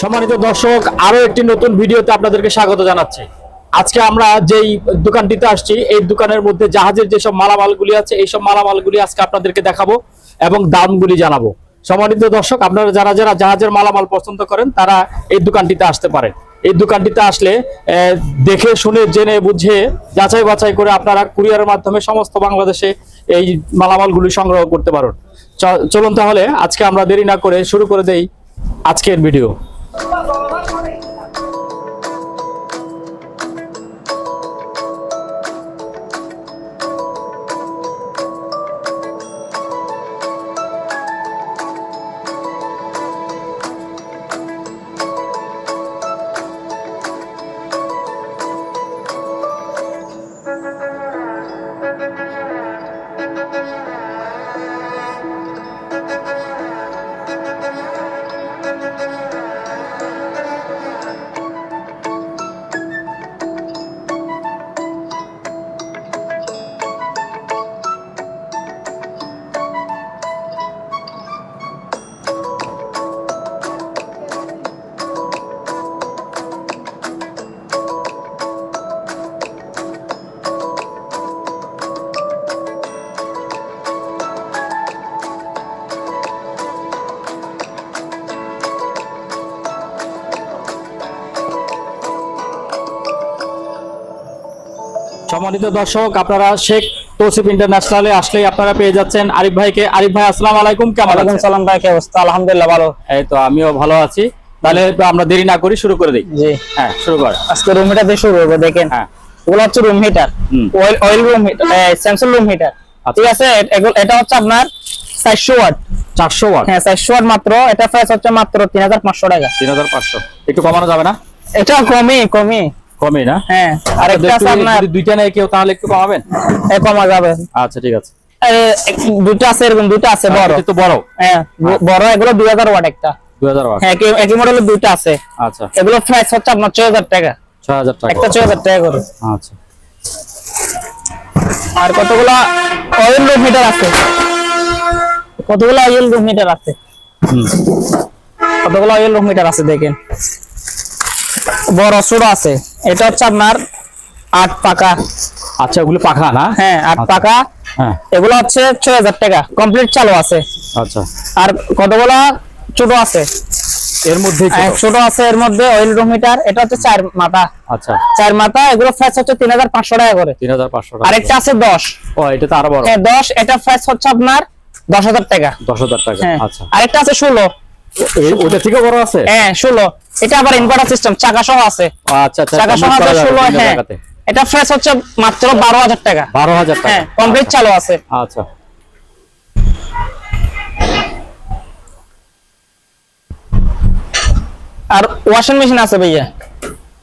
সম্মানিত দর্শক আরও একটি নতুন ভিডিওতে আপনাদেরকে স্বাগত জানাচ্ছি। আজকে আমরা যেই দোকানটিতে আসছি, এই দোকানের মধ্যে জাহাজের যেসব মালামালগুলি আছে এই এইসব মালামালগুলি আজকে আপনাদেরকে দেখাবো এবং দামগুলি জানাব। সম্মানিত দর্শক, আপনারা যারা যারা জাহাজের মালামাল পছন্দ করেন, তারা এই দোকানটিতে আসতে পারেন। এই দোকানটিতে আসলে দেখে, শুনে, জেনে, বুঝে যাচাই বাছাই করে আপনারা কুরিয়ারের মাধ্যমে সমস্ত বাংলাদেশে এই মালামালগুলি সংগ্রহ করতে পারেন। চলুন তাহলে আজকে আমরা দেরি না করে শুরু করে দেই আজকের ভিডিও। সম্মানিত দর্শক আপনারা শেখ তৌসিফ ইন্টারন্যাশনালে আসলেই আপনারা পেয়ে যাচ্ছেন। আরিফ ভাইকে আরিফ ভাই আসসালামু আলাইকুম কেমন আছেন? সালাম ভাই কি অবস্থা? আলহামদুলিল্লাহ ভালো। এই তো আমিও ভালো আছি। তাহলে আমরা দেরি না করি শুরু করে দিই। জি। হ্যাঁ শুরু কর। আজকে রুম হিটার দিয়ে শুরু করব দেখেন। হ্যাঁ। ওগুলো হচ্ছে room heater oil oil room heater Samsung room heater. ঠিক আছে? এটা হচ্ছে আপনার চারশো ওয়াট চারশো ওয়াট হ্যাঁ চারশো ওয়াট মাত্র। এটা প্রাইস হচ্ছে মাত্র তিন হাজার পাঁচশো টাকা। তিন হাজার পাঁচশো। একটু কমানো যাবে না? এটা কমই কমই। কমই না? হ্যাঁ আর একটা আছে আপনার দুইটা নেই কেউ তাহলে একটু কমাবেন? কমা যাবে। আচ্ছা ঠিক আছে। দুটো আছে এরকম দুটো আছে বড়। এটা তো বড়। হ্যাঁ বড় এগুলো দুই হাজার ওয়াট একটা। দুই হাজার ওয়াট। হ্যাঁ একই- মডেলের দুটো আছে। আচ্ছা। এগুলো প্রাইস হচ্ছে আপনার ছয় হাজার টাকা। ছয় হাজার টাকা। একটা ছয় হাজার টাকা করে। আচ্ছা। আর কতগুলা অয়েল রুম হিটার আছে? কতগুলো অয়েল রুম হিটার আছে? কতগুলো অয়েল রুম হিটার আছে দেখেন। বড় ছোট আছে। এটা হচ্ছে আপনার আট পাকা। আচ্ছা ওগুলো পাখা না? হ্যাঁ আট আচ্ছা। পাকা। হ্যাঁ। এগুলো হচ্ছে ছয় হাজার টাকা। কমপ্লিট চালু আছে। আচ্ছা। আর কতগুলা ছোট আছে? এর মধ্যে হ্যাঁ, ছোট আছে এর মধ্যে অয়েল রুম হিটার এটা হচ্ছে চার মাথা। আচ্ছা। চার মাথা এগুলো প্রাইস হচ্ছে তিন হাজার পাঁচশো টাকা করে। তিন হাজার পাঁচশো টাকা আরেকটা আছে দশ। ও এটা তো আরও বড়। হ্যাঁ দশ এটা প্রাইস হচ্ছে আপনার দশ হাজার টাকা। দশ হাজার টাকা। হ্যাঁ। আচ্ছা। আরেকটা আছে ষোলো। এ- ওটা থেকে বড় আছে? হ্যাঁ ষোলো। এটা আবার ইনভার্টার সিস্টেম চাকা সহ আছে। আচ্ছা আচ্ছা চাকা সহ আছে যাবে ষোলো বিভিন্ন হ্যাঁ। এটা ফ্রেশ হচ্ছে মাত্র বারো হাজার টাকা। বারো হাজার টাকা। হ্যাঁ কমপ্লিট চালু আছে। আচ্ছা। আর ওয়াশিং মেশিন আছে ভাইয়া।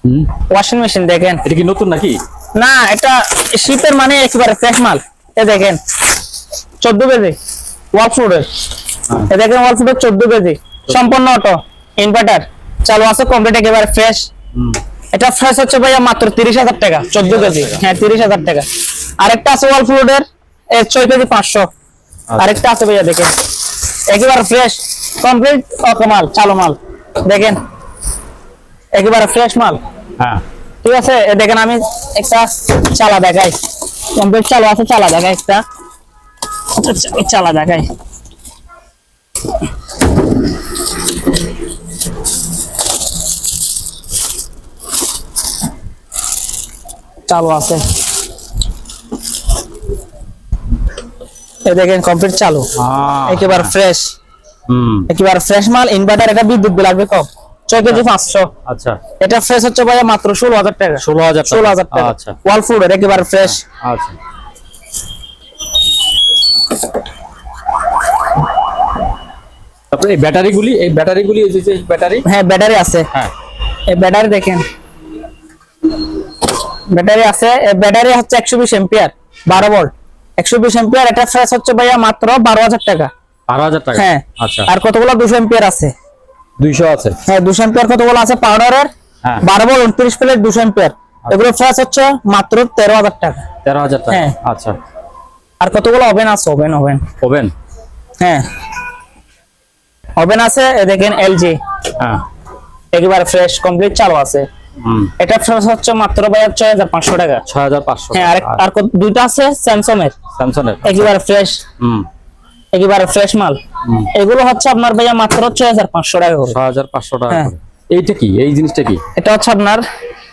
হুম? ওয়াশিং মেশিন দেখেন। এটা কি নতুন নাকি? না এটা শীতের মানে একেবারে ফ্রেশ মাল। এ দেখেন চোদ্দ কেজি। ওয়াল ফ্লোরের হ্যাঁ। এ দেখেন ওয়াল ফ্লোরের চোদ্দ কেজি। সম্পূর্ণ অটো ইনভার্টার চালু আছে কমপ্লিট একেবারে ফ্রেশ এটা ফ্রেশ হচ্ছে ভাইয়া মাত্র তিরিশ হাজার টাকা চোদ্দ কেজি। হ্যাঁ তিরিশ হাজার টাকা। আরেকটা আছে ওয়াল ফ্লোরের এর ছয় কেজি পাঁচশো। আরেকটা আছে ভাইয়া দেখেন। একেবারে ফ্রেশ কমপ্লিট অটো মাল চালু মাল। দেখেন একেবারে ফ্রেশ মাল। হ্যাঁ। ঠিক আছে? এ দেখেন আমি একটা চালা দেখাই। কমপ্লিট চালু আছে চালা দেখাই একটা। চালা দেখাই। চালু আছে। এই দেখেন কমপ্লিট চালু। আহ, একেবারে ফ্রেশ হুম। একেবারে ফ্রেশ মাল ইনভার্টার এটা বিদ্যুৎ বিল লাগবে কম। ছয় কেজি পাঁচশো। আচ্ছা। এটা ফ্রেশ হচ্ছে ভাইয়া মাত্র ষোলো হাজার টাকা। ষোলো হাজার টাকা। ষোলো হাজার টাকা। আচ্ছা। ওয়াল ফুডের একেবারে ফ্রেশ আচ্ছা। তারপরে এই ব্যাটারিগুলি এই ব্যাটারিগুলি এই যে ব্যাটারি? হ্যাঁ ব্যাটারি আছে। হ্যাঁ। এই ব্যাটারি দেখেন। ব্যাটারি আছে। এই ব্যাটারি হচ্ছে একশো বিশ এম্পিয়ার বারো ভোল্ট একশো বিশ এম্পিয়ার এটা ফ্রেশ হচ্ছে ভাইয়া মাত্র বারো হাজার টাকা। বারো হাজার টাকা? হ্যাঁ। আচ্ছা। আর কতগুলো দুশো এম্পিয়ার আছে? দুইশো আছে। হ্যাঁ দুশো এম্পিয়ার কতগুলো আছে? পাউডারের হ্যাঁ। বারো ভোল্ট উনত্রিশ প্লেট দুশো এম্পিয়ার। এগুলো ফ্রেশ হচ্ছে মাত্র তেরো হাজার টাকা। তেরো হাজার টাকা? হ্যাঁ। আচ্ছা। আর কতগুলো ওভেন আছে? ওভেন ওভেন ওভেন হ্যাঁ। ওভেন আছে এ দেখেন এলজি হ্যাঁ। একেবারে ফ্রেশ কমপ্লিট চালু আছে। এটা ফ্রেশ হচ্ছে মাত্র ভাই ছয় হাজার পাঁচশো টাকা। ছয় হাজার পাঁচশো। হ্যাঁ আর আর কত- দুইটা আছে? স্যামসাং এর স্যামসং এর একেবারে ফ্রেশ হুম। একেবারে ফ্রেশ মাল। এগুলো হচ্ছে আপনার ভাইয়া মাত্র ছয় হাজার পাঁচশো টাকা করে। ছয় হাজার পাঁচশো টাকা হ্যাঁ। এইটা কি? এই জিনিসটা কি? এটা হচ্ছে আপনার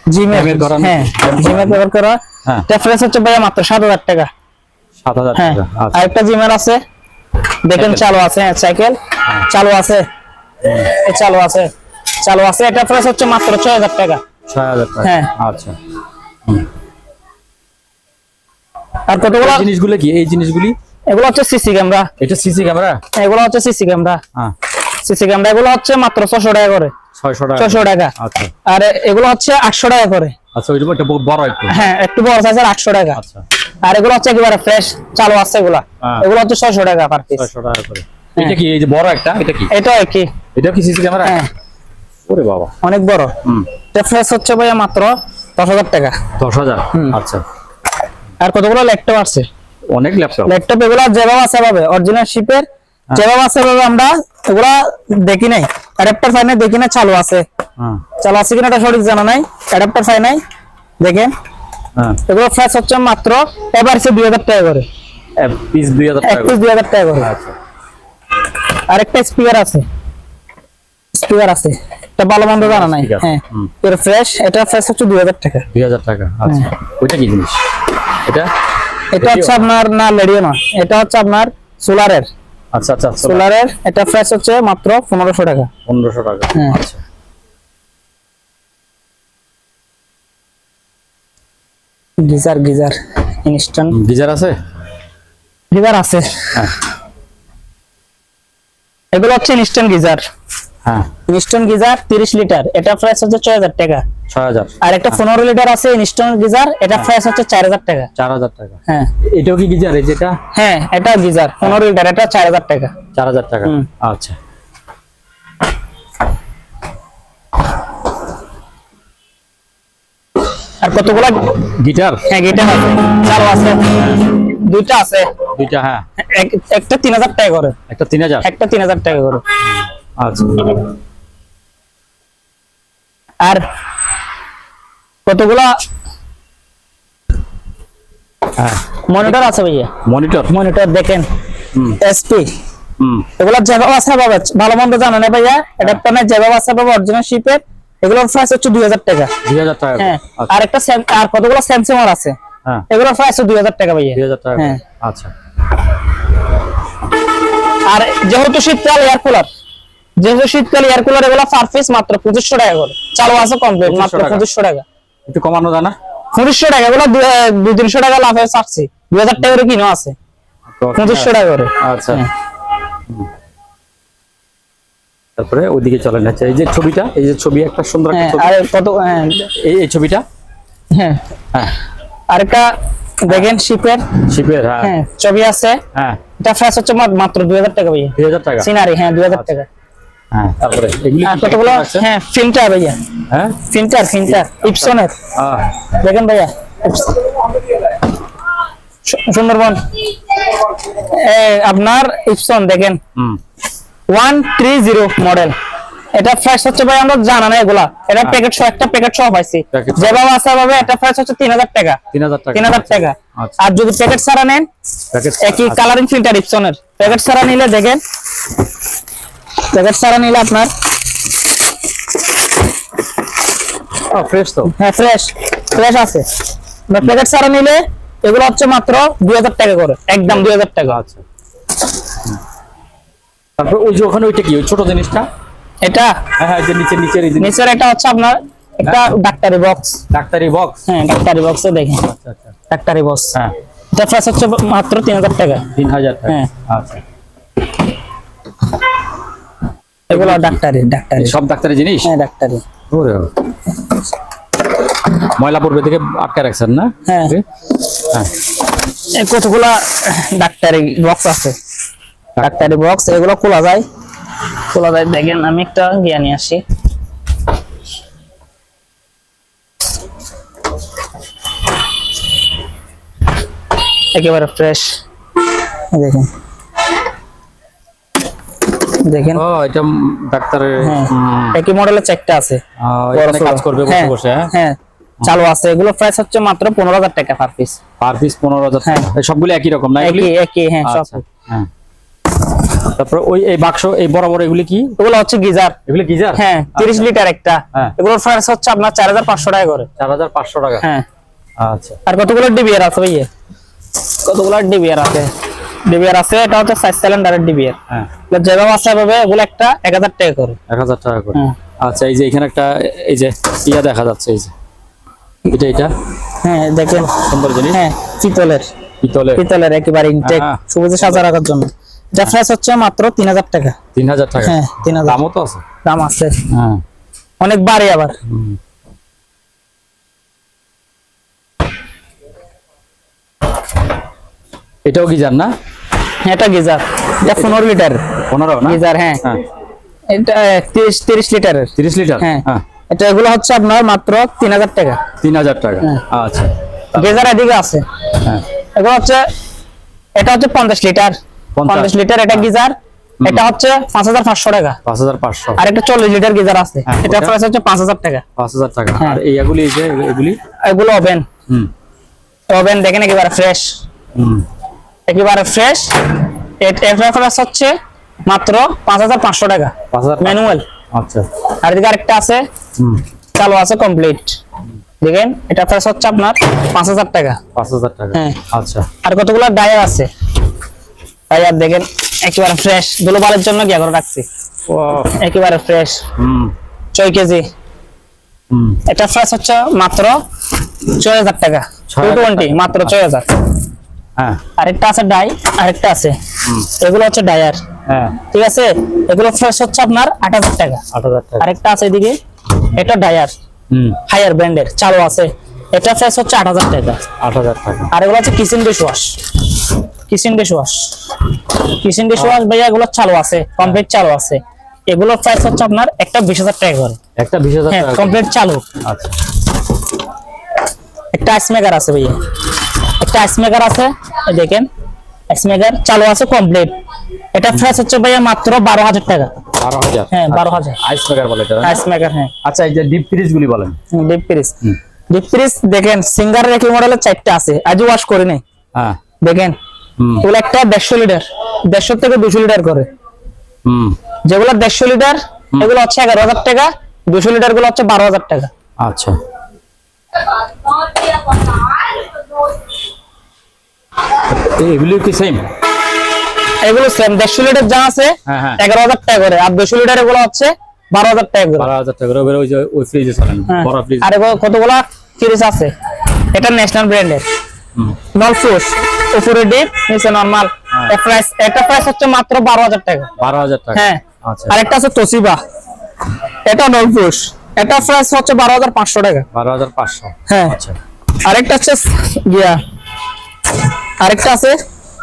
জিমের হ্যাঁ জিমের ব্যবহার করা। হ্যাঁ। এটা ফ্রেশ হচ্ছে ভাইয়া মাত্র সাত হাজার টাকা। সাত হাজার হ্যাঁ। টাকা আচ্ছা। আরেকটা জিমের আছে। দেখেন চালু আছে হ্যাঁ সাইকেল চালু আছে। চালু আছে। চালু আছে এটা প্রাইস হচ্ছে মাত্র ছয় হাজার টাকা। ছয় হাজার টাকা। হ্যাঁ। আচ্ছা। আর কতগুলো? জিনিসগুলো কি? এই জিনিসগুলি? এগুলো হচ্ছে সিসি ক্যামেরা এটা সিসি ক্যামেরা এগুলো হচ্ছে সিসি ক্যামেরা হ্যাঁ। সিসি ক্যামেরা এগুলো হচ্ছে মাত্র ছশো টাকা করে। ছয়শো টাকা ছশো টাকা। আচ্ছা। আর এগুলো হচ্ছে আটশো টাকা করে। আচ্ছা ওইটা একটা বড় একটু। হ্যাঁ একটু বড় সাইজের আটশো টাকা। আচ্ছা। আর এগুলো হচ্ছে একেবারে ফ্রেশ চালু আছে এগুলা। হ্যাঁ। এগুলো হচ্ছে ছয়শো টাকা পার পিস ছয়শো টাকা করে। এটা কি এই যে বড় একটা এটা কি? এটা কি এটা কি সিসি ক্যামেরা হ্যাঁ। ওরে বাবা। অনেক বড়। হুম। এটা ফ্রেশ হচ্ছে ভাইয়া মাত্র দশ হাজার টাকা। দশ হাজার? হুম। আচ্ছা। আর কতগুলো ল্যাপটপ আছে? অনেক ল্যাপটপ ল্যাপটপ এগুলো যেভাবে আছে ভাবে অরিজিনাল শিপের যেভাবে আছে ভাবে আমরা এগুলা দেখি নাই। অ্যাডাপ্টার ফাই নাই দেখি না চালু আছে। হ্যাঁ। চালু আছে কিনা এটা সঠিক জানা নাই অ্যাডাপ্টার ফাই নাই দেখেন। হ্যাঁ। এগুলো প্রাইস হচ্ছে মাত্র এবার সে দুই হাজার টাকা করে। পিস দুই হাজার এক টাকা পিস দুই হাজার টাকা করে। আচ্ছা। আর একটা স্পিকার আছে। স্পিকার আছে। এটা ভালো মন্দ জানা নাই। হ্যাঁ ফ্রেশ এটা ফ্রেশ হচ্ছে দুই হাজার টাকা। দুই হাজার টাকা আচ্ছা। হ্যাঁ। ওইটা কি জিনিস? এটা? এটা হচ্ছে আপনার না লেডিও না এটা হচ্ছে আপনার সোলারের আচ্ছা আচ্ছা সোলারের এটা ফ্রেশ হচ্ছে মাত্র পনেরোশো টাকা। পনেরোশো টাকা। হ্যাঁ। আচ্ছা। Geyser geyser instant. গিজার আছে? গিজার আছে। হ্যাঁ। এগুলো হচ্ছে ইনস্ট্যান্ট গিজার। হ্যাঁ। ইনস্ট্যান্ট গিজার তিরিশ লিটার। এটা প্রাইস হচ্ছে ছয় হাজার টাকা। ছয় হাজার। আর একটা পনেরো লিটার আছে ইনস্ট্যান্ট গিজার। এটা প্রাইস হচ্ছে চার হাজার টাকা। চার হাজার টাকা। হ্যাঁ। এটাও কি গিজার এই যেটা? হ্যাঁ এটা গিজার। পনেরো লিটার এটা চার হাজার টাকা। চার হাজার টাকা। হুম। আচ্ছা। আর কতগুলা? গিটার? হ্যাঁ গিটার আছে। চালু আছে। দুইটা আছে। দুইটা হ্যাঁ। একটা তিন হাজার টাকা করে। একটা তিন হাজার? একটা তিন হাজার টাকা করে। আচ্ছা। আর কতগুলা? হ্যাঁ। মনিটর আছে ভাইয়া। মনিটর? মনিটর দেখেন। এসপি হুম। এগুলো যেভাবে আছে ভালো মন্দ জানা না ভাইয়া? এটা যেভাবে আছে পাবে অরিজিনাল শিপের এগুলোর প্রাইস হচ্ছে দুই হাজার টাকা। দুই হাজার টাকা হ্যাঁ আচ্ছা। আর একটা আর কতগুলো স্যামসাং এর আছে? হ্যাঁ। এগুলোর প্রাইস দুই হাজার টাকা ভাইয়া। দুই হাজার টাকা হ্যাঁ। আচ্ছা। আর যেহেতু শীতকাল এয়ার কুলার যেহেতু শীতকাল এয়ার কুলার এগুলো পার পিস মাত্র পঁচিশশো টাকা করে। চালু আছে কমপ্লিট মাত্র টাকা। পঁচিশশো টাকা। একটু কমানো যায় না? পঁচিশশো টাকা এগুলো দু- দুই তিনশো টাকা লাভে ছাড়ছি দুই হাজার টাকা করে কিনো আছে। পঁচিশশো টাকা করে। আচ্ছা। হ্যাঁ। তারপরে ওইদিকে চলেন। আচ্ছা এই যে ছবিটা এই যে ছবি একটা সুন্দর হ্যাঁ ছবি। আর কত হ্যাঁ। এই ছবিটা? হ্যাঁ। হ্যাঁ। আরেকটা দেখেন শিপের। শিপের হ্যাঁ। ছবি আছে। হ্যাঁ। এটা প্রাইস হচ্ছে মাত্র দুই হাজার টাকা ভাইয়া। দুই হাজার টাকা? সিনারি হ্যাঁ দুই হাজার আচ্ছা। টাকা। হ্যাঁ তারপরে এগুলি কতগুলো? হ্যাঁ ফিল্টার ভাইয়া। হ্যাঁ? ফিল্টার ফিল্টার ইপসনের আহ, দেখেন ভাইয়া। সুন্দরবন। আপনার ইপসন দেখেন। হুম। ওয়ান থ্রি জিরো মডেল এটা প্রাইস হচ্ছে ভাই আমরা জানা না এগুলা। এটা প্যাকেট সহ একটা প্যাকেট সহ পাইছি। যেভাবে আছে ভাবে এটা প্রাইস হচ্ছে তিন হাজার টাকা। তিন হাজার টাকা। তিন হাজার টাকা। আচ্ছা। আর যদি প্যাকেট ছাড়া নেন প্যাকেট একই কালারিং ফিল্টার ইপসনের প্যাকেট ছাড়া নিলে দেখেন। প্যাকেট ছাড়া নিলে আপনার ফ্রেশ তো। হ্যাঁ ফ্রেশ ফ্রেশ আছে। প্যাকেট ছাড়া নিলে এগুলো হচ্ছে মাত্র দুই হাজার টাকা করে। একদম দুই হাজার টাকা। আচ্ছা। তারপর ওই যে ওখানে ওইটা কি? ওই ছোট জিনিসটা? এটা? হ্যাঁ হ্যাঁ যে নিচে নিচের এই জিনিস নিচের এটা হচ্ছে আপনার একটা ডাক্তারি বক্স। ডাক্তারি বক্স? হ্যাঁ ডাক্তারি বক্সে দেখেন। আচ্ছা আচ্ছা ডাক্তারি বক্স। হ্যাঁ। এটা প্রাইস হচ্ছে মাত্র তিন হাজার টাকা। তিন হাজার টাকা। হ্যাঁ। আচ্ছা। এগুলো ডাক্তারি ডাক্তারি। সব ডাক্তারি জিনিস? হ্যাঁ ডাক্তারি। ওরে ময়লা পড়বে থেকে আটকে রাখছেন না? হ্যাঁ। হ্যাঁ। এই কতগুলা ডাক্তারি বক্স আছে? ডাক্তারি বক্স এগুলো খোলা যায়। খোলা যায়। দেখেন আমি একটা গিয়ে নিয়ে আসি। একেবারে ফ্রেশ দেখেন। দেখেন। ও এটা ডাক্তারের হ্যাঁ। একই মডেলের চারটা আছে। কাজ করবে বসে হ্যাঁ, বসে হ্যাঁ? হ্যাঁ চালু আছে। এগুলো প্রাইস হচ্ছে মাত্র পনেরো হাজার টাকা পার পিস পার পিস পনেরো হাজার হ্যাঁ। সবগুলো একই রকম না এগুলি? একই একই হ্যাঁ সব। আচ্ছা, হ্যাঁ। তারপর ওই এই বাক্স এই বড় বড় এগুলি কি? এগুলো হচ্ছে গিজার। এগুলি গিজার? হ্যাঁ তিরিশ লিটার একটা। হ্যাঁ। এগুলোর প্রাইস হচ্ছে আপনার চার হাজার পাঁচশো টাকা করে। চার হাজার পাঁচশো টাকা? হ্যাঁ। আচ্ছা। আর কতগুলো ডিবিআর আছে ভাইয়া? কতগুলো ডিবিআর আছে? ডিবিআর আছে এটা হচ্ছে সাইজ সিলিন্ডারের ডিবিআর হ্যাঁ। যেভাবে আছে এভাবে এগুলো একটা এক হাজার টাকা করে। এক হাজার টাকা করে। হ্যাঁ। আচ্ছা এই যে এখানে একটা এই যে ইয়া দেখা যাচ্ছে এই যে। এটা এটা? হ্যাঁ দেখেন। সুন্দর জিনিস। হ্যাঁ পিতলের। পিতলের। পিতলের একেবারে ইনটেক হ্যাঁ। সবুজে সাজা রাখার জন্য। এটা প্রাইস হচ্ছে মাত্র তিন হাজার টাকা। তিন হাজার টাকা? হ্যাঁ তিন হাজার। দামও তো আছে। দাম আছে। হ্যাঁ। অনেক বাড়ে আবার। এটাও গিজার না? এটা গিজার। এটা পনেরো লিটার। পনেরো না? গিজার হ্যাঁ। হ্যাঁ। এটা তিরিশ তিরিশ লিটারের তিরিশ লিটার? হ্যাঁ। হ্যাঁ। এটা এগুলো হচ্ছে আপনার মাত্র তিন হাজার টাকা। তিন হাজার টাকা। হ্যাঁ। আচ্ছা। গেজার এদিকে আছে। হ্যাঁ। এগুলো হচ্ছে এটা হচ্ছে পঞ্চাশ লিটার। পঞ্চাশ। পঞ্চাশ লিটার এটা গিজার এটা হচ্ছে পাঁচ হাজার পাঁচশো টাকা। পাঁচ হাজার পাঁচশো। আর একটা চল্লিশ লিটার গিজার আছে। হ্যাঁ, এটা প্রাইস হচ্ছে পাঁচ হাজার টাকা। পাঁচ হাজার টাকা। হ্যাঁ। আর এই এগুলি এই যে এগুলি? এগুলো ওভেন হুম। ওভেন দেখেন একেবারে ফ্রেশ হুম। একেবারে ফ্রেশ এটার প্রাইস হচ্ছে মাত্র পাঁচ হাজার পাঁচশো টাকা। পাঁচ হাজার ম্যানুয়াল আচ্ছা। আর এদিকে আরেকটা আছে। হুম। চালু আছে কমপ্লিট দেখেন এটা প্রাইস হচ্ছে আপনার পাঁচ হাজার টাকা। পাঁচ হাজার টাকা। হ্যাঁ। আচ্ছা। আর কতগুলো ডায়ার আছে? ডায়ার দেখেন একেবারে ফ্রেশ ধুলোবালের জন্য গিয়া করে রাখছি? একেবারে ফ্রেশ ছয় কেজি। এটা প্রাইস হচ্ছে মাত্র ছয় হাজার টাকা। টু টোয়েন্টি মাত্র ছয় হাজার। হ্যাঁ। আরেকটা আছে ডাই আরেকটা আছে। এগুলো হচ্ছে ডায়ার হ্যাঁ। ঠিক আছে? এগুলো প্রাইস হচ্ছে আপনার আট হাজার টাকা। আরেকটা আছে এদিকে এটা ডায়ার হুম। হায়ার ব্র্যান্ডের চালু আছে। এটা প্রাইস হচ্ছে আট হাজার টাকা। আট হাজার টাকা। আর এগুলো হচ্ছে kitchen dish wash kitchen dish wash kitchen dish wash ভাইয়া এগুলো চালু আছে কমপ্লিট চালু আছে। এগুলোর প্রাইস হচ্ছে আপনার একটা বিশ হাজার টাকা করে। একটা বিশ হাজার হ্যাঁ টাকা কমপ্লিট চালু। আচ্ছা। একটা আইস মেকার আছে ভাইয়া। একটা আইস মেকার আছে দেখেন আইস মেকার চালু আছে কমপ্লিট এটা প্রাইস হচ্ছে ভাইয়া মাত্র বারো হাজার টাকা। বারো হাজার। হ্যাঁ, 12,000 আইস মেকার বলে এটা না? আইস মেকার হ্যাঁ। আচ্ছা এই যে ডিপ ফ্রিজ গুলি বলেন। ডিপ ফ্রিজ ডিপ ফ্রিজ দেখেন সিঙ্গারের একই মডেলের চারটা আছে। আজও ওয়াশ করে নাই হ্যাঁ। দেখেন এগুলো একটা দেড়শো লিটার। দেড়শো থেকে দুশো লিটার করে। হুম। যেগুলো দেড়শো লিটার এগুলো হচ্ছে এগারো হাজার টাকা। দুশো লিটারগুলো হচ্ছে বারো হাজার টাকা। আচ্ছা। এগুলি কি সেম এগুলো সেম দেড়শো লিটার যা আছে হ্যাঁ, হ্যাঁ। এগারো হাজার টাকা করে। আর দুশো লিটার এগুলো হচ্ছে বারো হাজার টাকা করে। বারো হাজার টাকা করে। ওই ফ্রিজে চলেন। হ্যাঁ। আর কতগুলা ফ্রিজ আছে? এটা ন্যাশনাল ব্র্যান্ডের হুম। নল উপরে ডিপ নিচে নর্মাল। হ্যাঁ। প্রাইস এটা প্রাইস হচ্ছে মাত্র টাকা। হ্যাঁ। আচ্ছা। আরেকটা আছে তোসিবা এটা নল এটা প্রাইস হচ্ছে বারো হাজার পাঁচশো টাকা। বারো হাজার পাঁচশো। হ্যাঁ। আচ্ছা। আরেকটা হচ্ছে গিয়া। আরেকটা আছে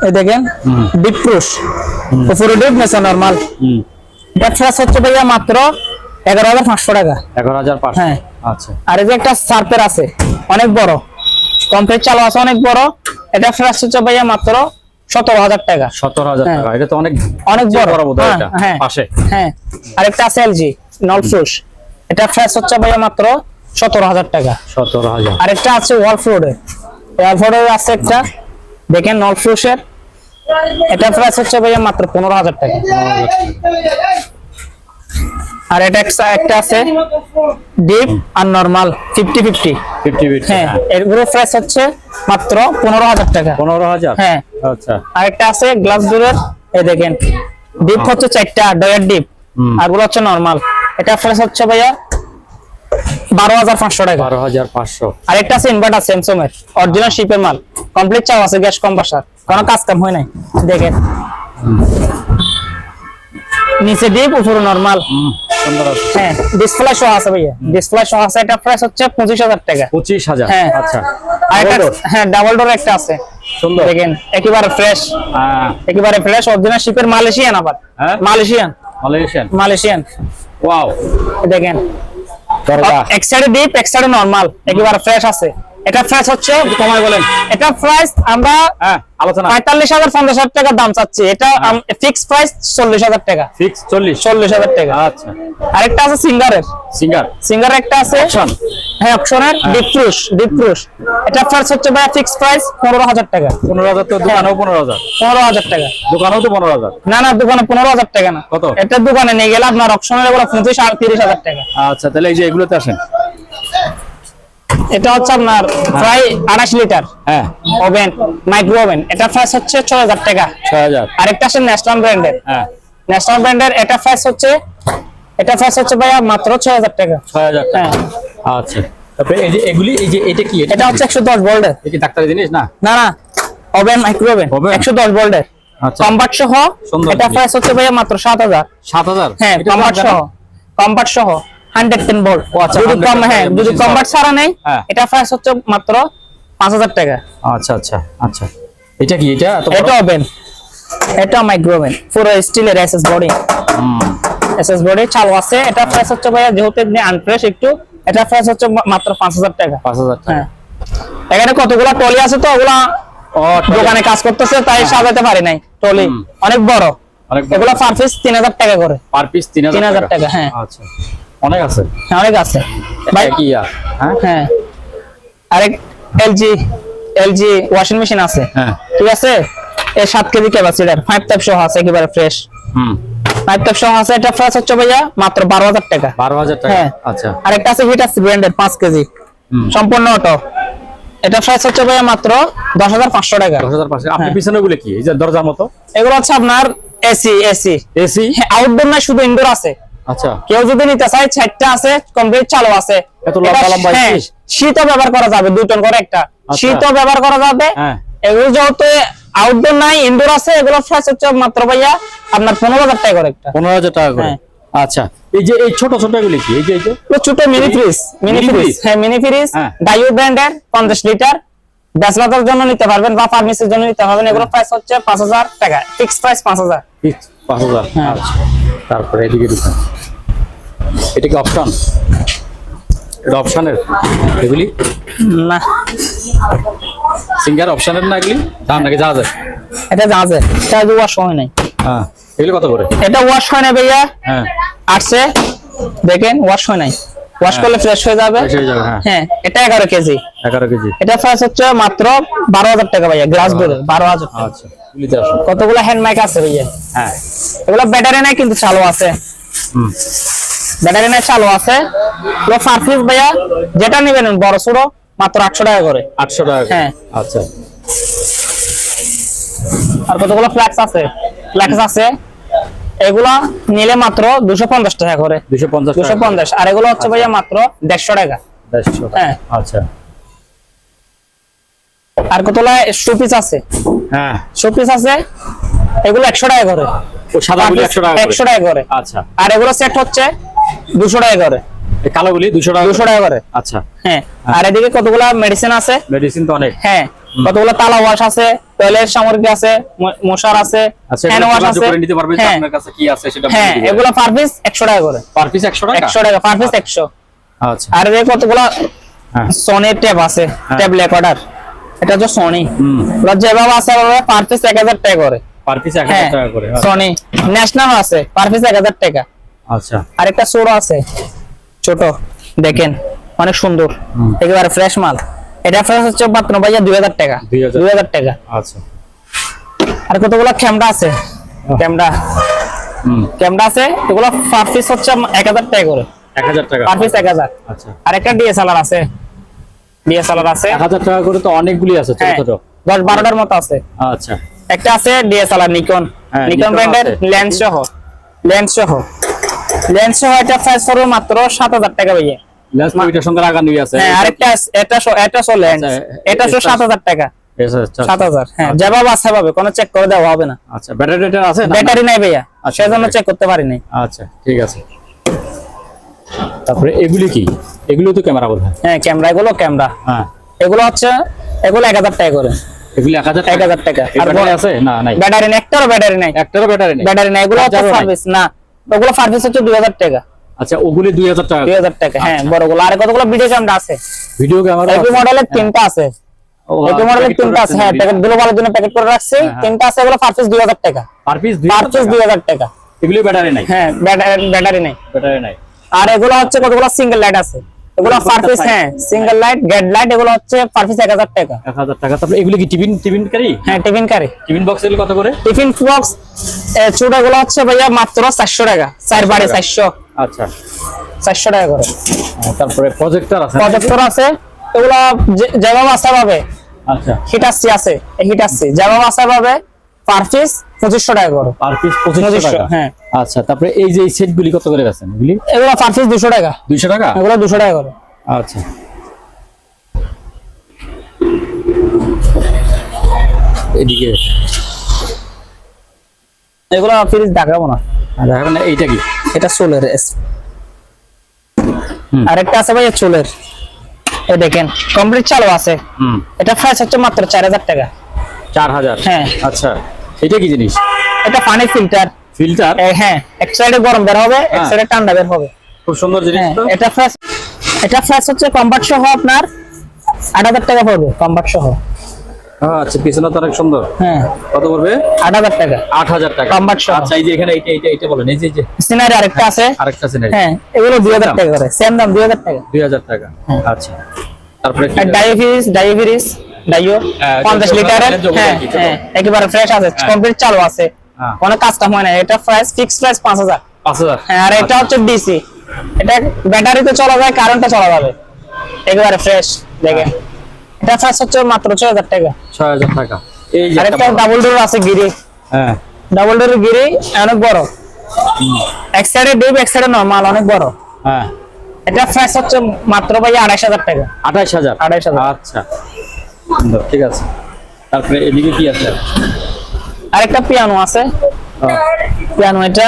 এই দেখেন হুম। ডিপ ক্রুশ। উপরে ডিপ নিচে নর্মাল। এটা প্রাইস হচ্ছে ভাইয়া মাত্র এগারো হাজার পাঁচশো টাকা। এগারো হাজার পাঁচশো। হ্যাঁ। আচ্ছা। আর এই যে একটা সার্ফের আছে অনেক বড়। কমপ্লিট চালু আছে অনেক বড়। এটা প্রাইস হচ্ছে ভাইয়া মাত্র সতেরো হাজার টাকা। সতেরো হাজার হ্যাঁ। টাকা। এটা তো অনেক অনেক বড়। হয় হ্যাঁ, পাশে। হ্যাঁ। আরেকটা আছে এলজি নল ফ্রুশ এটা প্রাইস হচ্ছে ভাইয়া মাত্র সতেরো হাজার টাকা। সতেরো হাজার। আরেকটা আছে ওয়াল ফ্লোরের ওয়াল ফ্লোরের আছে একটা। দেখেন নল ফ্রুশের এটা প্রাইস হচ্ছে ভাইয়া মাত্র পনেরো হাজার টাকা। আর এটা একটা- একটা আছে ডিপ আর নর্মাল ফিফটি ফিফটি হ্যাঁ প্রাইস হচ্ছে মাত্র পনেরো হাজার টাকা। পনেরো হাজার? হ্যাঁ। আচ্ছা। আর আছে গ্লাস ডোরের এই দেখেন ডিপ হচ্ছে চারটা ডয়ার ডিপ আরগুলো হচ্ছে নর্মাল এটা প্রাইস হচ্ছে ভাইয়া বারো হাজার পাঁচশো টাকা। বারো হাজার পাঁচশো। আর আছে ইনভার্টার স্যামসাং এর অরিজিনাল শিপের মাল। কমপ্লিট চাও আছে গ্যাস কম্পাসার কোনো কাজ কাম হয় নাই। দেখেন। নিচে নর্মাল সুন্দর আছে। হ্যাঁ ডিসপ্লে সহ আছে ভাইয়া। ডিসপ্লে সহ আছে এটা প্রাইস হচ্ছে পঁচিশ হাজার টাকা। পঁচিশ হাজার? হ্যাঁ। আচ্ছা? হ্যাঁ ডাবল ডোর একটা আছে। সুন্দর। দেখেন একেবারে ফ্রেশ একেবারে ফ্রেশ অরিজিনাল শিপের মালয়েশিয়ান আবার? মালয়েশিয়ান মালয়েশিয়ান মালয়েশিয়ান ওয়াও দেখেন। দরগা এক সাইডে ডিপ এক সাইডে নরমাল একেবারে ফ্রেশ আছে। এটা প্রাইস হচ্ছে কমায় বলেন। এটা প্রাইস আমরা হ্যাঁ আলোচনা। পঁয়তাল্লিশ হাজার পঞ্চাশ হাজার টাকা দাম চাচ্ছি। এটা ফিক্স প্রাইস চল্লিশ হাজার টাকা। ফিক্স চল্লিশ। চল্লিশ হাজার টাকা। আচ্ছা। আরেকটা আছে সিঙ্গারের। সিঙ্গার। সিঙ্গার একটা আছে। অপশন হ্যাঁ অপশনের ডিপ ফ্রুশ ডিপ ফ্রুশ এটা প্রাইস হচ্ছে ভাই ফিক্স প্রাইস পনেরো হাজার টাকা। পনেরো হাজার তো দোকানেও পনেরো হাজার। পনেরো হাজার টাকা। দোকানেও তো পনেরো হাজার। না না দোকানে পনেরো হাজার টাকা না। কত? এটা দোকানে নিয়ে গেলে আপনার অপশনের আর তিরিশ হাজার টাকা। আচ্ছা তাহলে এই যে এগুলোতে আসেন। এটা হচ্ছে আপনার প্রায় আড়াইশ লিটার হ্যাঁ। Oven micro oven. এটা প্রাইস হচ্ছে ছয় হাজার টাকা। ছয় হাজার। আরেকটা আছে ন্যাশনাল ব্র্যান্ডের হ্যাঁ। ন্যাশনাল ব্র্যান্ডের এটা প্রাইস হচ্ছে এটা প্রাইস হচ্ছে ভাইয়া মাত্র ছয় হাজার টাকা। ছয় হাজার টাকা। হ্যাঁ। আচ্ছা। তারপরে এই যে এগুলি এই যে এটা কি? এটা হচ্ছে একশো দশ ভোল্টের এটা কি ডাক্তারি জিনিস? না। না না। Oven micro oven? একশো দশ ভোল্টের আচ্ছা। কম্পার্ট সহ এটা প্রাইস হচ্ছে ভাইয়া মাত্র সাত হাজার। সাত হাজার? হ্যাঁ এটা সহ? সহ। হান্ড্রেড টেন ভোল্ট আচ্ছা, যদি কম হ্যাঁ যদি ছাড়া নেই হ্যাঁ। এটা প্রাইস হচ্ছে মাত্র পাঁচ হাজার টাকা। আচ্ছা আচ্ছা আচ্ছা। এটা কি এটা? এটা ওভেন এটা মাইক্রো ওভেন পুরো স্টিলের এসএস বডি এসএস বডি চালু আছে। এটা প্রাইস হচ্ছে ভাইয়া যেহেতু আনফ্রেশ একটু এটা প্রাইস হচ্ছে মাত্র পাঁচ হাজার টাকা। পাঁচ হাজার টাকা। হ্যাঁ। এখানে কতগুলা টলি আছে তো ওগুলা ও দোকানে কাজ করতেছে তাই সাজাতে পারি নাই। টলি অনেক বড়। এগুলো পার পিস তিন হাজার টাকা করে। পার পিস তিন হাজার 3000 টাকা, হ্যাঁ। আচ্ছা। অনেক আছে। অনেক আছে। ভাই কি আর হ্যাঁ। হ্যাঁ। আরেক এলজি এলজি ওয়াশিং মেশিন আছে। হ্যাঁ। ঠিক আছে? এই সাত কেজি ক্যাপাসিটার ফাইভ টাইপ সহ আছে একেবারে ফ্রেশ হুম। সহ আছে। এটা প্রাইস হচ্ছে ভাইয়া মাত্র বারো হাজার টাকা। বারো হাজার টাকা? হ্যাঁ। আচ্ছা। আরেকটা আছে হিট আছে ব্র্যান্ডের পাঁচ কেজি। হুম। সম্পূর্ণ অটো এটা প্রাইস হচ্ছে ভাইয়া মাত্র দশ হাজার পাঁচশো টাকা। দশ হাজার পাঁচশো। আপনি হ্যাঁ। পিছনে গুলো কি? এই যে দরজার মতো? এগুলো হচ্ছে আপনার এসি এসি এসি আউটডোর না শুধু ইনডোর আছে। আচ্ছা। কেউ যদি নিতে চায় চারটা আছে কমপ্লিট চালু আছে। এত লম্বা লম্বা হ্যাঁ, শীতও ব্যবহার করা যাবে দুই টন করে একটা। আচ্ছা। শীতও ব্যবহার করা যাবে। হ্যাঁ। এগুলো যেহেতু আউটডোর নাই ইনডোর আছে এগুলো প্রাইস হচ্ছে মাত্র ভাইয়া আপনার পনেরো হাজার টাকা করে একটা। পনেরো হাজার টাকা করে। হ্যাঁ। আচ্ছা। এই যে এই ছোট ছোট গুলি কি? এই যে এই যে। ছোট মিনি ফ্রিজ মিনি ফ্রিজ হ্যাঁ মিনি ফ্রিজ হ্যাঁ। ব্র্যান্ডের পঞ্চাশ লিটার ব্যাচলারের জন্য নিতে পারবেন বা ফার্মেসির জন্য নিতে পারবেন। এগুলো প্রাইস হচ্ছে পাঁচ হাজার টাকা ফিক্স প্রাইস পাঁচ হাজার। হাজার। হ্যাঁ। তারপরে এদিকে ঢুকান এটা কি অপশন এটা অপশনের এগুলি? না। সিঙ্গার অপশনের না এগুলি? দাম নাকি জাহাজের এটা জাহাজে এটা ওয়াশ হয় নাই। হ্যাঁ। এগুলি কত করে? এটা ওয়াশ হয় না ভাইয়া। হ্যাঁ। আসছে। দেখেন ওয়াশ হয় নাই। ওয়াশ করলে ফ্রেশ হয়ে যাবে? হয়ে হ্যাঁ। এটা এগারো কেজি। এগারো কেজি। এটা প্রাইস হচ্ছে মাত্র বারো হাজার টাকা ভাইয়া গ্লাস ডোরে বারো হাজার টাকা। আচ্ছা কতগুলো হ্যান্ড মাইক আছে ভাইয়া? হ্যাঁ। এগুলো ব্যাটারি নাই কিন্তু চালু আছে। হুম। ব্যাটারি নাই চালু আছে। এগুলো ফারফিস ভাইয়া যেটা নেবেন বড় ছোট মাত্র আটশো টাকা করে। আটশো টাকা হ্যাঁ। আচ্ছা। আর কতগুলো ফ্ল্যাক্স আছে? ফ্ল্যাক্স আছে এগুলা নিলে মাত্র দুশো পঞ্চাশ টাকা করে। দুশো পঞ্চাশ দুশো পঞ্চাশ। আর এগুলো হচ্ছে ভাইয়া মাত্র দেড়শো টাকা। দেড়শো হ্যাঁ। আচ্ছা। আর শোপিস আছে? হ্যাঁ। শোপিস আছে এগুলো একশো টাকা করে। একশো টাকা করে। একশো টাকা করে। আচ্ছা। আর এগুলো সেট হচ্ছে দুশো টাকা করে। এই কালোগুলি দুশো টাকা দুশো টাকা করে। আচ্ছা। হ্যাঁ। আর এদিকে কতগুলা মেডিসিন আছে? মেডিসিন তো অনেক। হ্যাঁ। কতগুলো তালা ওয়াশ আছে? টয়লেট সামগ্রী আছে মশার আছে আচ্ছা হ্যান্ড ওয়াশ আছে। করে নিতে পারবেন যে হ্যাঁ। আপনার কাছে কি আছে সেটা হ্যাঁ এগুলো পার পিস একশো টাকা করে। পার পিস একশো টাকা? একশো টাকা পার পিস একশো। আচ্ছা। আর এদিকে কতগুলো ট্যাব আছে ট্যাব রেকর্ডার এটা হচ্ছে সনি হুম। ওরা যেভাবে আছে পার পিস এক হাজার টাকা করে। পার পিস এক হ্যাঁ হাজার টাকা করে সনি ন্যাশনাল আছে পার পিস এক হাজার টাকা। আচ্ছা। আরেকটা সোরো আছে ছোট দেখেন অনেক সুন্দর। একেবারে ফ্রেশ মাল। এটা হচ্ছে মাত্র ভাইয়া দুই হাজার টাকা। 2000 দুই হাজার টাকা। আচ্ছা। আর কতগুলো ক্যামেরা আছে? ক্যামেরা। হুম। ক্যামেরা আছে এগুলো পার পিস হচ্ছে এক হাজার টাকা করে। এক হাজার টাকা। পার পিস এক হাজার। আচ্ছা। আর একটা ডিএসএলআর আছে। ডিএসএলআর আছে। এক হাজার টাকা করে তো অনেকগুলি আছে ছোট হ্যাঁ, ছোট দশ বারোটার মতো আছে। আচ্ছা। একটা আছে ডিএসএলআর নিকন নিকন ব্র্যান্ডের। লেন্স সহ। লেন্স সহ। লেন্স সহ এটা প্রাইস মাত্র সাত হাজার টাকা ভাইয়া। আছে। আরেকটা এটা এটা সহ লেন্স এটা সহ এটা- সাত হাজার টাকা। Yes, সাত হাজার যেভাবে আছে ভাবে কোনো চেক করে দেওয়া হবে না। আচ্ছা ব্যাটারি আছে ব্যাটারি নাই ভাইয়া সেজন্য চেক করতে পারি নাই আচ্ছা ঠিক আছে। তারপরে এগুলি কি? এগুলো তো ক্যামেরা হ্যাঁ ক্যামেরা এগুলো ক্যামেরা হ্যাঁ। এগুলো হচ্ছে এগুলো এক হাজার টাকা করে। এগুলি টাকা। আর ব্যাটারি আছে? না নাই। ব্যাটারি নেই একটারও ব্যাটারি নাই। একটারও ব্যাটারি নেই। ব্যাটারি নাই এগুলো। সার্ভিস না। ওগুলো সার্ভিস হচ্ছে দুই হাজার টাকা। আচ্ছা ওগুলি 2000 টাকা। 2000 টাকা হ্যাঁ বড়গুলো আর কতগুলো ভিডিও ক্যামেরা আছে? ভিডিও ক্যামেরা মডেলের তিনটা আছে। মডেলের তিনটা আছে হ্যাঁ প্যাকেট ভালো জন্য প্যাকেট করে রাখছি। হ্যাঁ, হ্যাঁ। তিনটা আছে এগুলো পারচেজ 2000 টাকা। পারচেজ 2000 টাকা? এগুলি ব্যাটারি নাই? হ্যাঁ ব্যাটারি ব্যাটারি নাই। ব্যাটারি নাই। আর এগুলো হচ্ছে কতগুলো? সিঙ্গেল লাইট আছে। এগুলো হ্যাঁ সিঙ্গেল লাইট গেট লাইট এগুলো হচ্ছে পারফিস 1000 টাকা। 1000 টাকা। কি টিফিন টিফিন কারি? হ্যাঁ টিফিন কারি। টিফিন বক্স এগুলো কত করে? টিফিন বক্স ছোট হচ্ছে ভাইয়া মাত্র 400 টাকা। চার বাড়ে 400 আচ্ছা। চারশো টাকা করে। তারপরে প্রজেক্টর আছে প্রজেক্টর আছে। এগুলো যেভাবে আসা পাবে। আচ্ছা। হিটাসি আছে। এই হিটাসি যেভাবে আসা পাবে পার পিস পঁচিশশো টাকা করে। পার পিস পঁচিশশো পঁচিশশো, টাকা। হ্যাঁ। আচ্ছা তারপরে এই যে সেট গুলি কত করে গেছেন এগুলি? এগুলো পার পিস দুশো টাকা। দুইশো টাকা? এগুলো দুশো টাকা করে। আচ্ছা। এদিকে। এগুলো ফ্রিজ দেখাবো না। আর দেখাবেন এইটা কি? এটা চুলের আরেকটা আছে ভাইয়া চুলের। এই দেখেন কমপ্লিট চালু আছে। এটা প্রাইস হচ্ছে মাত্র চার হাজার টাকা। চার হাজার? হ্যাঁ। আচ্ছা এটা কি জিনিস? এটা পানি ফিল্টার ফিল্টার হ্যাঁ এক সাইডে গরম বের হবে এক হ্যাঁ। সাইডে ঠান্ডা বের হবে। খুব সুন্দর জিনিস হ্যাঁ এটা প্রাইস এটা প্রাইস হচ্ছে সহ আপনার আট হাজার টাকা পড়বে কম্পার্ট সহ। হ্যাঁ, আচ্ছা পিছনে তো অনেক সুন্দর। হ্যাঁ। কত পড়বে? আট হাজার টাকা। আট হাজার টাকা। Combat সহ। আচ্ছা এই যে এখানে এইটা এইটা এইটা বলেন এই যে সিনারি আরেকটা আছে। আরেকটা সিনারি হ্যাঁ এগুলো দুই হাজার দাম? টাকা করে সেম দাম দুই হাজার টাকা। দুই হাজার টাকা। আচ্ছা তারপরে কি? ডাইও হ্যাঁ, লিটারের হ্যাঁ। হ্যাঁ একেবারে ফ্রেশ আছে হ্যাঁ। কমপ্লিট চালু আছে। হ্যাঁ। কোনো কাজটা হয় না এটা প্রাইস ফিক্স প্রাইস পাঁচ হাজার। পাঁচ হাজার? হ্যাঁ আর এটা হচ্ছে ডিসি এটা ব্যাটারিতে চলা যায় কারেন্টে চলা যাবে। একেবারে ফ্রেশ দেখেন। এটা হচ্ছে মাত্র ছয় হাজার টাকা। ছয় হাজার টাকা। এই যে আর একটা একটা বড়। ডাবল ডোর আছে গিরি হ্যাঁ। ডাবল ডোরের গিরি অনেক বড়। এক সাইডে ডিপ এক সাইডে নর্মাল অনেক বড়। হ্যাঁ। এটা প্রাইস হচ্ছে মাত্র ভাই আড়াইশ হাজার টাকা। আঠাইশ হাজার? আঠাইশ হাজার। আচ্ছা। ঠিক আছে। তারপরে এদিকে কি আছে? আরেকটা পিয়ানো আছে। পিয়ানো এটা।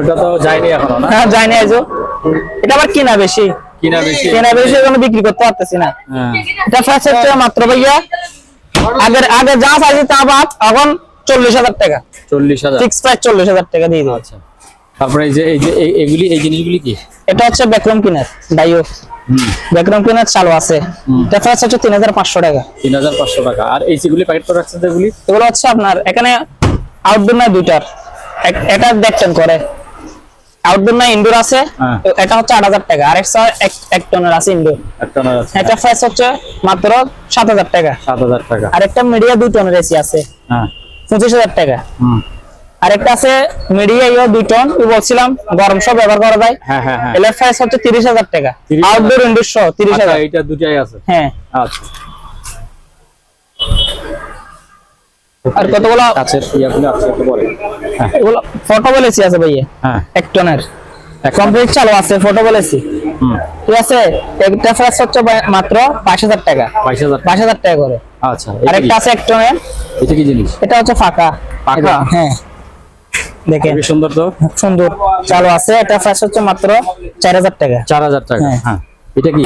এটা তো যায়নি এখনও না? হ্যাঁ যাই না এজো এটা আবার কিনা বেশি? কিনা বেশি। কেনা বেশি বিক্রি করতে পারতেছি না। হ্যাঁ। এটা হচ্ছে মাত্র ভাইয়া। আগের আগে যা চাইছি তা বাদ এখন চল্লিশ হাজার টাকা। চল্লিশ হাজার। ফিক্স প্রাইস চল্লিশ হাজার টাকা দিয়ে আচ্ছা। তারপরে এই যে এই যে এগুলি এই জিনিসগুলি কি? এটা হচ্ছে ব্যাকরম কিনার ডাইও ব্যাকরম কিনার চালু আছে। এটা প্রাইস হচ্ছে তিন হাজার পাঁচশো টাকা। তিন হাজার পাঁচশো টাকা। আর এই যেগুলি প্যাকেট করে রাখছেন যেগুলি এগুলো হচ্ছে আপনার এখানে আউটডোর নাই দুইটার। এটা দেখছেন করে। আউটডোর নাই ইনডোর আছে। হ্যাঁ। এটা হচ্ছে আট হাজার টাকা। আর একটা এক- টনের আছে ইনডোর না আছে। এটা প্রাইস হচ্ছে মাত্র সাত হাজার টাকা। সাত হাজার টাকা। আর একটা মিডিয়া দুই টনের এসি আছে। হ্যাঁ। পঁচিশ হাজার টাকা। হুম। আর একটা আছে মিডিয়া ইও দুই টন বলছিলাম গরম সব ব্যবহার করা যায়। হ্যাঁ হ্যাঁ হ্যাঁ। এলের প্রাইস হচ্ছে তিরিশ হাজার টাকা। আউটডোর ইনডোর সহ তিরিশ আচ্ছা, হাজার। এইটা দুটাই আছে। হ্যাঁ। আচ্ছা। আর কতগুলো ইয়াগুলো আছে একটু বলেন। হ্যাঁ এগুলো ফটো বলেছি আছে ভাইয়া হ্যাঁ। এক টনের। কমপ্লিট চালু আছে ফটো বলেছি। হুম। ঠিক আছে? একটা প্রাইস হচ্ছে মাত্র বাইশ হাজার টাকা। বাইশ হাজার বাইশ হাজার টাকা করে। আচ্ছা আর একটা আছে এক টনের। এটা কি জিনিস? এটা হচ্ছে ফাঁকা। ফাঁকা? হ্যাঁ। দেখেন। খুবই সুন্দর তো। খুব সুন্দর। চালু আছে এটা প্রাইস হচ্ছে মাত্র চার হাজার টাকা। চার হাজার টাকা হ্যাঁ। হ্যাঁ। এটা কি?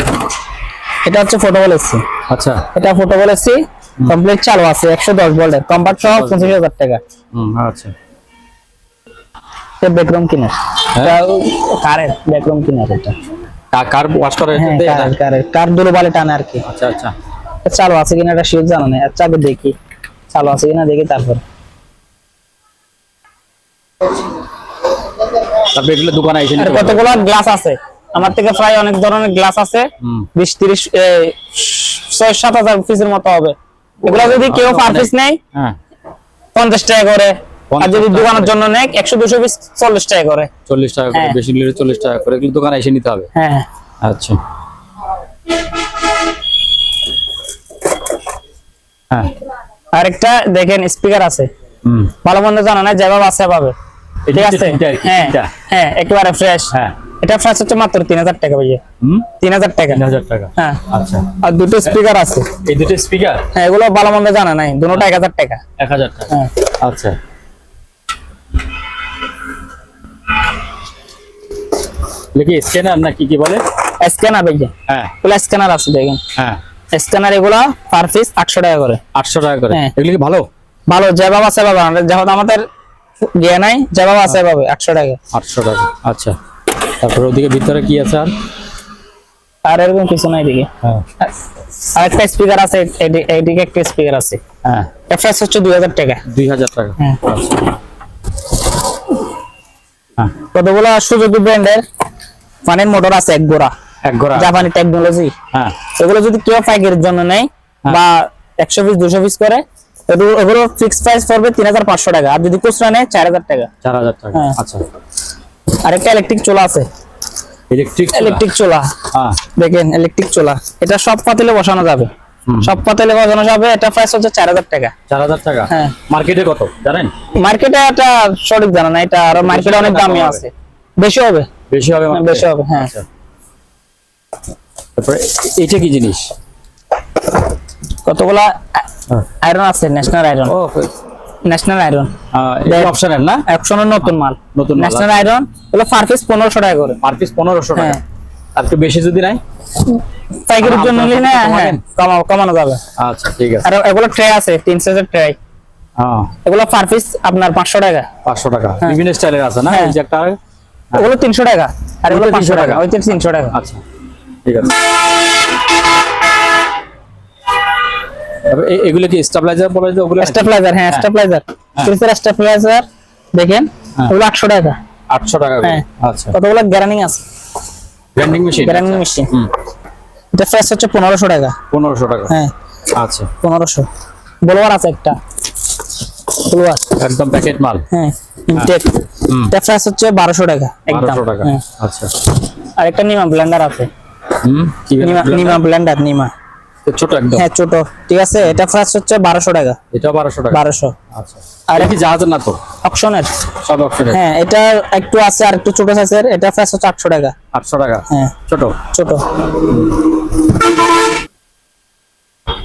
এটা হচ্ছে ফটো বলেছি। আচ্ছা। এটা ফটো বলেছি। কমপ্লিট চালু আছে একশো দশ ভোল্টের কম্পার্ট সহ পঁচিশ হাজার টাকা। হুম আচ্ছা। এটা বেডরুম কিনার হ্যাঁ? কারের বেডরুম কিনার এটা। কার ওয়াশ করে হ্যাঁ না? কারের কারের। কার দুলো বালে টানে আর কি। আচ্ছা আচ্ছা। চালু আছে কিনা এটা শিওর জানা নেই। আচ্ছা আগে দেখি। চালু আছে কিনা দেখি তারপর। তারপরে এগুলো দোকানে নিতে পারবে। কতগুলো গ্লাস আছে? আমার থেকে প্রায় অনেক ধরনের গ্লাস আছে। বিশ তিরিশ ছয় সাত হাজার পিসের মতো হবে। এগুলো যদি কেউ পার পিস নেয় হ্যাঁ। পঞ্চাশ টাকা করে। আর 50 যদি দোকানের জন্য নেয় একশো দুশো পিস চল্লিশ টাকা করে। চল্লিশ টাকা করে হ্যাঁ। বেশি নিলে চল্লিশ টাকা করে এগুলো দোকানে এসে নিতে হবে। হ্যাঁ। আচ্ছা। হ্যাঁ। আরেকটা দেখেন স্পিকার আছে। হুম। ভালো মন্দ জানা নাই যেভাবে আছে পাবে ঠিক আছে? হ্যাঁ। হ্যাঁ একেবারে ফ্রেশ হ্যাঁ। এটা হচ্ছে মাত্র তিন হাজার টাকা ভাইয়া। হুম? তিন হাজার টাকা। তিন হাজার টাকা। হ্যাঁ। আচ্ছা। আর দুটো স্পিকার আছে। এই দুটো স্পিকার হ্যাঁ এগুলো ভালো মন্দ জানা নাই। দুটোটা এক হাজার টাকা। এক হাজার টাকা। হ্যাঁ। আচ্ছা। স্ক্যানার না কি কি বলে? স্ক্যানার ভাইয়া। হ্যাঁ। এগুলো স্ক্যানার আছে দেখেন। হ্যাঁ। স্ক্যানার এগুলো পার পিস আটশো টাকা করে। আটশো টাকা করে। হ্যাঁ। এগুলো কি ভালো? ভালো যেভাবে আছে বাবা আমাদের ইয়ে নাই যেভাবে আছে পাবে আটশো টাকা। আটশো টাকা। আচ্ছা। তারপরে ওদিকে ভিতরে কি আছে আর? আর এরকম কিছু নাই দিকে হ্যাঁ। আর একটা স্পিকার আছে এদি- এইদিকে একটা স্পিকার আছে। হ্যাঁ। প্রাইস হচ্ছে দুই হাজার টাকা। দুই হাজার টাকা। হ্যাঁ। হ্যাঁ। কতগুলো সুযোগী ব্র্যান্ডের? ফানের মোটর আছে এক গোড়া। এক ঘোড়া জাপানি টেকনোলজি হ্যাঁ। এগুলো যদি কেউ পাইকারির জন্য নেয় হ্যাঁ। বা একশো পিস দুশো পিস করে এগুলো- এগুলো ফিক্স প্রাইস পড়বে তিন হাজার পাঁচশো টাকা। আর যদি খুচরা নেয় চার হাজার টাকা। চার হাজার টাকা। হ্যাঁ। আচ্ছা। আর একটা ইলেকট্রিক চুলা আছে। ইলেকট্রিক ইলেকট্রিক চুলা। হ্যাঁ। দেখেন ইলেকট্রিক চুলা। এটা সব পাতিলে বসানো যাবে। সব পাতিলে বসানো যাবে এটা প্রাইস হচ্ছে চার হাজার টাকা। চার হাজার টাকা? হ্যাঁ। মার্কেটে কত? জানেন? মার্কেটে এটা সঠিক জানা না এটা আরও মার্কেটে অনেক দামি আছে। বেশি হবে। বেশি হবে হ্যাঁ, market-এ? বেশি হবে, হ্যাঁ। আচ্ছা। তারপরে এ- এইটা কি জিনিস? কতগুলা হ্যাঁ। আয়রন আছে ন্যাশনাল আয়রন ও ন্যাশনাল আয়রন এই অপশনের না? একশনের নতুন মাল। নতুন ন্যাশনাল আয়রন এগুলো পার পিস পনেরোশো টাকা করে। পার পিস পনেরোশো টাকা। হ্যাঁ। আর একটু বেশি যদি নাই? পাইকারির জন্য নিলে না? হ্যাঁ কমানো কমানো যাবে। আচ্ছা ঠিক আছে। আর এগুলো ট্রে আছে তিন সাইজের ট্রে হ্যাঁ এগুলো পার পিস আপনার পাঁচশো টাকা। পাঁচশো টাকা। বিভিন্ন স্টাইলের আছে না? হ্যাঁ। এই যে একটা ওগুলো তিনশো টাকা। আর এগুলো ওইটা পাঁচশো 300 টাকা। ওইটা তিনশো টাকা। আচ্ছা ঠিক আছে। এগুলো কি স্টেবিলাইজার বলে যে ওগুলো স্টেপলাইজার হ্যাঁ স্টেপলাইজার ফ্রিজের স্টেপলাইজার দেখেন হ্যাঁ। ওগুলো আটশো টাকা। আটশো টাকা করে। হ্যাঁ। আচ্ছা। কতগুলো গ্যারানিং আছে? গ্রাইন্ডিং মেশিন গ্যারানিং মেশিন এটা প্রাইস হচ্ছে পনেরোশো টাকা। পনেরোশো টাকা। হ্যাঁ। আচ্ছা। পনেরোশো। ব্লোয়ার আছে একটা। ব্লোয়ার একদম প্যাকেট মাল। হ্যাঁ ইনটেক এটা প্রাইস হচ্ছে বারোশো টাকা একদম। বারোশো টাকা। হ্যাঁ। আচ্ছা। আর একটা নিমা ব্লেন্ডার আছে। হুম কি নিমা নিমা ব্লেন্ডার নিমা ছোট একদম। হ্যাঁ ছোট। ঠিক আছে এটা প্রাইস হচ্ছে বারোশো টাকা। এটা বারোশো টাকা। বারোশো। আচ্ছা। আর কি জাহাজের না তো? অপশনের। সব অপশনের। হ্যাঁ এটা একটু আছে আর একটু ছোট সাইজের এটা প্রাইস হচ্ছে আটশো টাকা। আটশো টাকা? হ্যাঁ। ছোট? ছোট।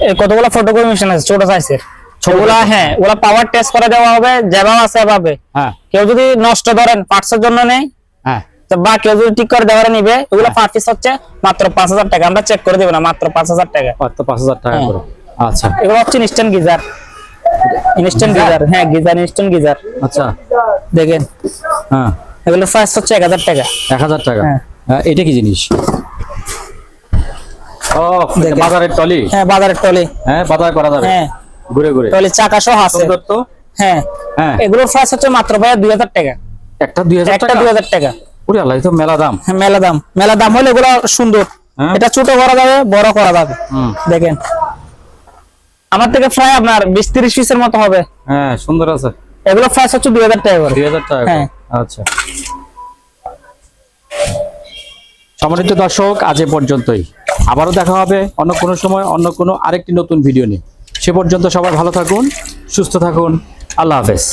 এই কতগুলো ফটোকপি মেশিন আছে? ছোট সাইজের ওগুলা হ্যাঁ ওগুলা পাওয়ার টেস্ট করে দেওয়া হবে যেভাবে আছে হ্যাঁ। কেউ যদি নষ্ট ধরেন পার্টসের জন্য নেই তো বা যদি ঠিক করে দেওয়ার নিবে ওগুলো পার পিস হচ্ছে মাত্র পাঁচ হাজার টাকা। আমরা চেক করে দেবো না মাত্র টাকা। মাত্র টাকা হ্যাঁ। করে। আচ্ছা। এগুলো হচ্ছে ইনস্ট্যান্ট গিজার। Instant geyser? হ্যাঁ গিজার ইনস্ট্যান্ট গিজার। আচ্ছা। দেখেন। হ্যাঁ। এগুলো প্রাইস হচ্ছে এক হাজার টাকা। এক হাজার টাকা। হ্যাঁ। হ্যাঁ, এটা কি জিনিস? ও বাজারের টলি হ্যাঁ বাজারের টলি হ্যাঁ বাজার করা যাবে। হ্যাঁ। ঘুরে ঘুরে। টলি চাকা সহ আছে। হ্যাঁ। হ্যাঁ। এগুলোর প্রাইস হচ্ছে মাত্র ভাই দুই হাজার টাকা। একটা দুই হাজার একটা টাকা? দুই হাজার টাকা। ওরে আল্লাহ তো মেলা দাম। হ্যাঁ মেলা দাম। মেলা দাম হলে এগুলো সুন্দর। হ্যাঁ। এটা ছোট করা যাবে বড় করা যাবে। দেখেন। আমার থেকে প্রায় আপনার বিশ তিরিশ পিসের মতো হবে। হ্যাঁ সুন্দর আছে। এগুলো প্রাইস হচ্ছে দুই হাজার টাকা দুই হাজার টাকা হ্যাঁ। আচ্ছা। সম্মানিত দর্শক আজ এ পর্যন্তই। আবারও দেখা হবে অন্য কোনো সময় অন্য কোনো আরেকটি নতুন ভিডিও নিয়ে। সে পর্যন্ত সবাই ভালো থাকুন সুস্থ থাকুন। আল্লাহ হাফেজ।